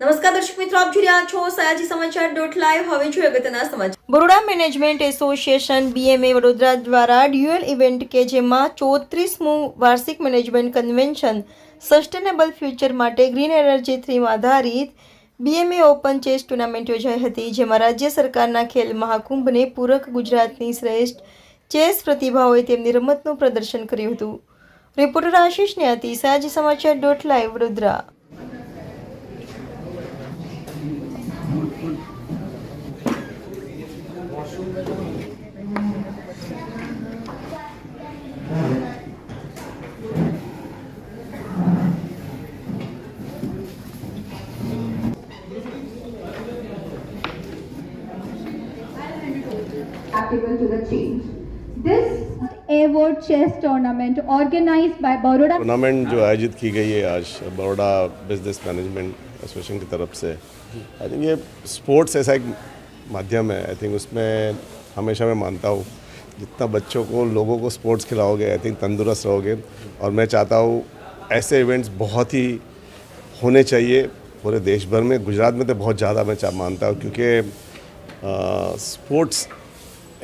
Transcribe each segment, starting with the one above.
નમસ્કાર દર્શક મિત્રો, આપ જોઈ રહ્યા છો સયાજી સમાચાર ડોટ લાઈવ. હવે જોઈએ અગત્યના સમાચાર. Baroda management association BMA Vadodara દ્વારા ડ્યુઅલ ઇવેન્ટ કે જેમાં ચોત્રીસમું વાર્ષિક મેનેજમેન્ટ કન્વેન્શન સસ્ટેનેબલ ફ્યુચર માટે ગ્રીન એનર્જી થીમ આધારિત બીએમએ ઓપન ચેસ ટુર્નામેન્ટ યોજાઈ હતી, જેમાં રાજ્ય સરકારના ખેલ મહાકુંભને પૂરક ગુજરાતની શ્રેષ્ઠ ચેસ પ્રતિભાઓએ તેમની રમતનું પ્રદર્શન કર્યું હતું. રિપોર્ટર આશીષ ન્યાતી, સયાજી સમાચાર ડોટ લાઈવ, વડોદરા. टूर्नामेंट जो आयोजित की गई है आज बड़ोड़ा बिज़नेस मैनेजमेंट एसोसिएशन की तरफ़ से। आई थिंक ये स्पोर्ट्स ऐसा एक माध्यम है आई थिंक उसमें हमेशा मैं मानता हूँ, जितना बच्चों को, लोगों को स्पोर्ट्स खिलाओगे आई थिंक तंदुरुस्त रहोगे। और मैं चाहता हूँ ऐसे इवेंट्स बहुत ही होने चाहिए पूरे देश भर में। गुजरात में तो बहुत ज़्यादा मैं मानता हूँ, क्योंकि स्पोर्ट्स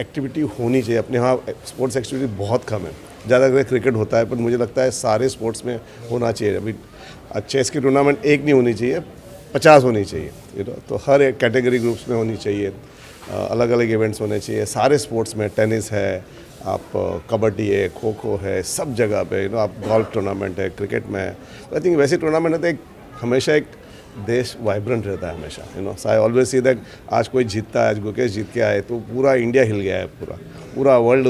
एक्टिविटी होनी चाहिए। अपने यहाँ स्पोर्ट्स एक्टिविटी बहुत कम है। ज़्यादा क्रिकेट होता है, पर मुझे लगता है सारे स्पोर्ट्स में होना चाहिए। अभी चेस की टूर्नामेंट एक नहीं होनी चाहिए, पचास होनी चाहिए। यू नो तो हर एक कैटेगरी ग्रुप्स में होनी चाहिए। अलग अलग इवेंट्स होने चाहिए। सारे स्पोर्ट्स में टेनिस है, आप कबड्डी है खो खो है, सब जगह पे यू नो आप गोल्फ टूर्नामेंट है क्रिकेट में है। आई थिंक वैसे टूर्नामेंट है तो हमेशा एक देश वाइब्रेंट रहता है हमेशा you know I always see that आज कोई जीतता है, आज गुकेश जीत के आए तो पूरा इंडिया हिल गया है, पूरा। पूरा वर्ल्ड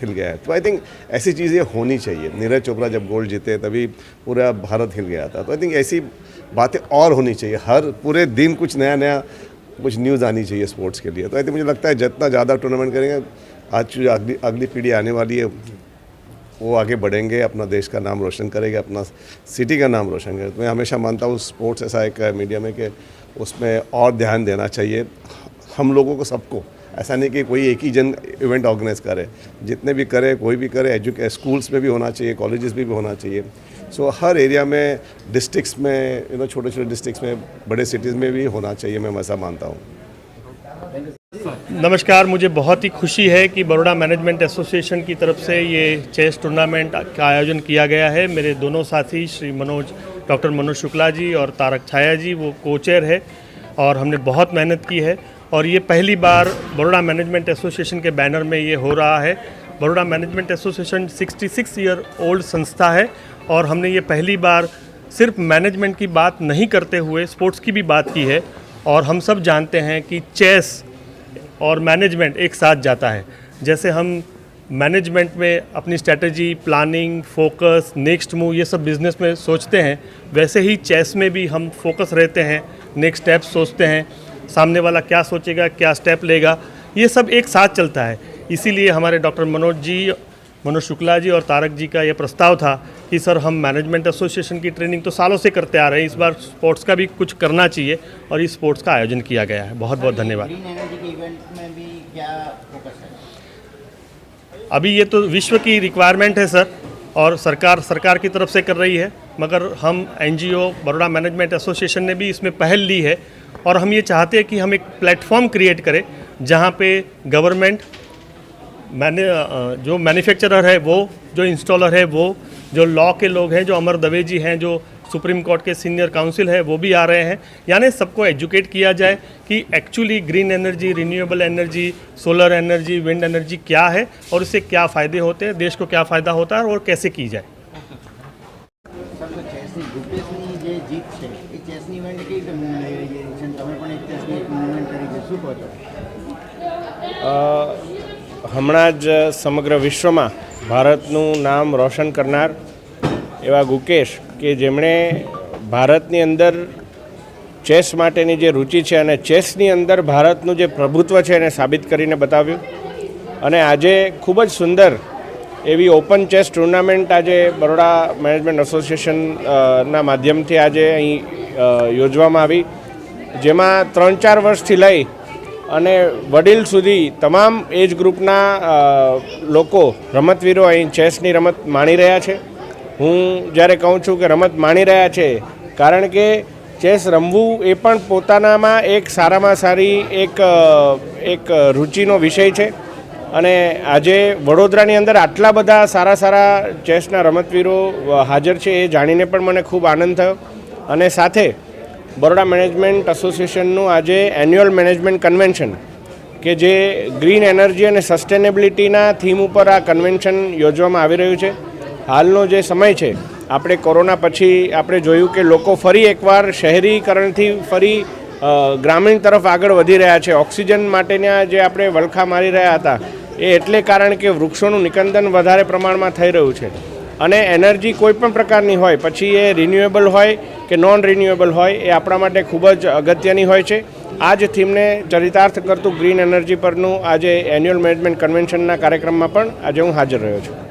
हिल गया है। तो आई थिंक ऐसी चीज़ें होनी चाहिए। नीरज चोपड़ा जब गोल्ड जीते, तभी पूरा भारत हिल गया था। तो आई थिंक ऐसी बातें और होनी चाहिए। हर पूरे दिन कुछ नया नया, कुछ न्यूज़ आनी चाहिए स्पोर्ट्स के लिए। तो थिंक मुझे लगता है जितना ज़्यादा टूर्नामेंट करेंगे, आज जो अगली अगली पीढ़ी आने वाली है, वो आगे बढ़ेंगे, अपना देश का नाम रोशन करेंगे, अपना सिटी का नाम रोशन करेंगे। तो मैं हमेशा मानता हूँ स्पोर्ट्स ऐसा एक मीडियम है कि उसमें और ध्यान देना चाहिए। हम लोगों को सबको ऐसा नहीं कि कोई एक ही जन इवेंट ऑर्गेनाइज करे। जितने भी करे कोई भी करे एजुके स्कूल्स में भी होना चाहिए कॉलेजेस में भी होना चाहिए। सो so, हर एरिया में डिस्ट्रिक्स में यू नो छोटे छोटे डिस्ट्रिक्ट्स में बड़े सिटीज़ में भी होना चाहिए मैं ऐसा मानता हूँ। नमस्कार मुझे बहुत ही खुशी है कि बड़ोड़ा मैनेजमेंट एसोसिएशन की तरफ़ से ये चेस टूर्नामेंट का आयोजन किया गया है। मेरे दोनों साथी श्री मनोज डॉक्टर मनोज शुक्ला जी और तारक छाया जी वो कोचेर है और हमने बहुत मेहनत की है। और ये पहली बार बड़ोड़ा मैनेजमेंट एसोसिएशन के बैनर में ये हो रहा है। Baroda management association 66 year old संस्था है और हमने ये पहली बार सिर्फ़ मैनेजमेंट की बात नहीं करते हुए, स्पोर्ट्स की भी बात की है और हम सब जानते हैं कि चेस और मैनेजमेंट एक साथ जाता है। जैसे हम मैनेजमेंट में अपनी strategy, planning, focus, next move ये सब बिज़नेस में सोचते हैं, वैसे ही चेस में भी हम फोकस रहते हैं, नेक्स्ट स्टेप सोचते हैं। सामने वाला क्या सोचेगा क्या स्टेप लेगा ये सब एक साथ चलता है। इसीलिए हमारे डॉक्टर मनोज जी मनोज शुक्ला जी और तारक जी का ये प्रस्ताव था कि सर हम मैनेजमेंट एसोसिएशन की ट्रेनिंग तो सालों से करते आ रहे हैं इस बार स्पोर्ट्स का भी कुछ करना चाहिए। और इस स्पोर्ट्स का आयोजन किया गया है। बहुत बहुत धन्यवाद। अभी ये तो विश्व की रिक्वायरमेंट है सर। और सरकार सरकार की तरफ़ से कर रही है, मगर हम एनजीओ बड़ोड़ा मैनेजमेंट एसोसिएशन ने भी इसमें पहल ली है और हम ये चाहते हैं कि हम एक प्लेटफॉर्म क्रिएट करें जहाँ पे गवर्नमेंट मैंने जो मैन्युफैक्चरर है वो, जो इंस्टॉलर है वो, जो लॉ के लोग हैं, जो अमर दवे जी हैं, जो सुप्रीम कोर्ट के सीनियर काउंसिल है, वो भी आ रहे हैं। यानी सबको एजुकेट किया जाए कि actually green energy renewable energy solar energy wind energy क्या है और इससे क्या फ़ायदे होते हैं, देश को क्या फ़ायदा होता है और कैसे की जाए। સર હમણાં જ સમગ્ર વિશ્વમાં ભારતનું નામ રોશન કરનાર એવા ગુકેશ કે જેમણે ભારતની અંદર ચેસ માટેની જે રુચિ છે અને ચેસની અંદર ભારતનું જે પ્રભુત્વ છે એને સાબિત કરીને બતાવ્યું. અને આજે ખૂબ જ સુંદર એવી ઓપન ચેસ ટુર્નામેન્ટ આજે બરોડા મેનેજમેન્ટ એસોસિએશનના માધ્યમથી આજે અહીં યોજવામાં આવી. જેમાં ત્રણ ચાર વર્ષથી લઈ અને વડીલ સુધી તમામ એજ ગ્રુપના લોકો, રમતવીરો અહીં ચેસની રમત માણી રહ્યા છે. હું જ્યારે કહું છું કે રમત માણી રહ્યા છે, કારણ કે ચેસ રમવું એ પણ પોતાનામાં એક સારામાં સારી એક એક રુચિનો વિષય છે. અને આજે વડોદરાની અંદર આટલા બધા સારા સારા ચેસના રમતવીરો હાજર છે એ જાણીને પણ મને ખૂબ આનંદ થયો. અને સાથે બરોડા મેનેજમેન્ટ એસોસિએશનનું આજે એન્યુઅલ મેનેજમેન્ટ કન્વેન્શન કે જે ગ્રીન એનર્જી અને સસ્ટેનેબિલિટીના થીમ ઉપર આ કન્વેન્શન યોજવામાં આવી રહ્યું છે. હાલનો જે સમય છે, આપણે કોરોના પછી આપણે જોયું કે લોકો ફરી એકવાર શહેરીકરણથી ફરી ગ્રામીણ તરફ આગળ વધી રહ્યા છે. ઓક્સિજન માટેના જે આપણે વલખા મારી રહ્યા હતા, એ એટલે કારણ કે વૃક્ષોનું નિકંદન વધારે પ્રમાણમાં થઈ રહ્યું છે. અને એનર્જી કોઈ પણ પ્રકારની હોય, પછી એ રિન્યુએબલ હોય કે નોન રિન્યુએબલ હોય, એ આપણા માટે ખૂબ જ અગત્યની હોય છે. આ જ થીમને ચરિતાર્થ કરતું ગ્રીન એનર્જી પરનું આજે એન્યુઅલ મેનેજમેન્ટ કન્વેન્શનના કાર્યક્રમમાં પણ આજે હું હાજર રહ્યો છું.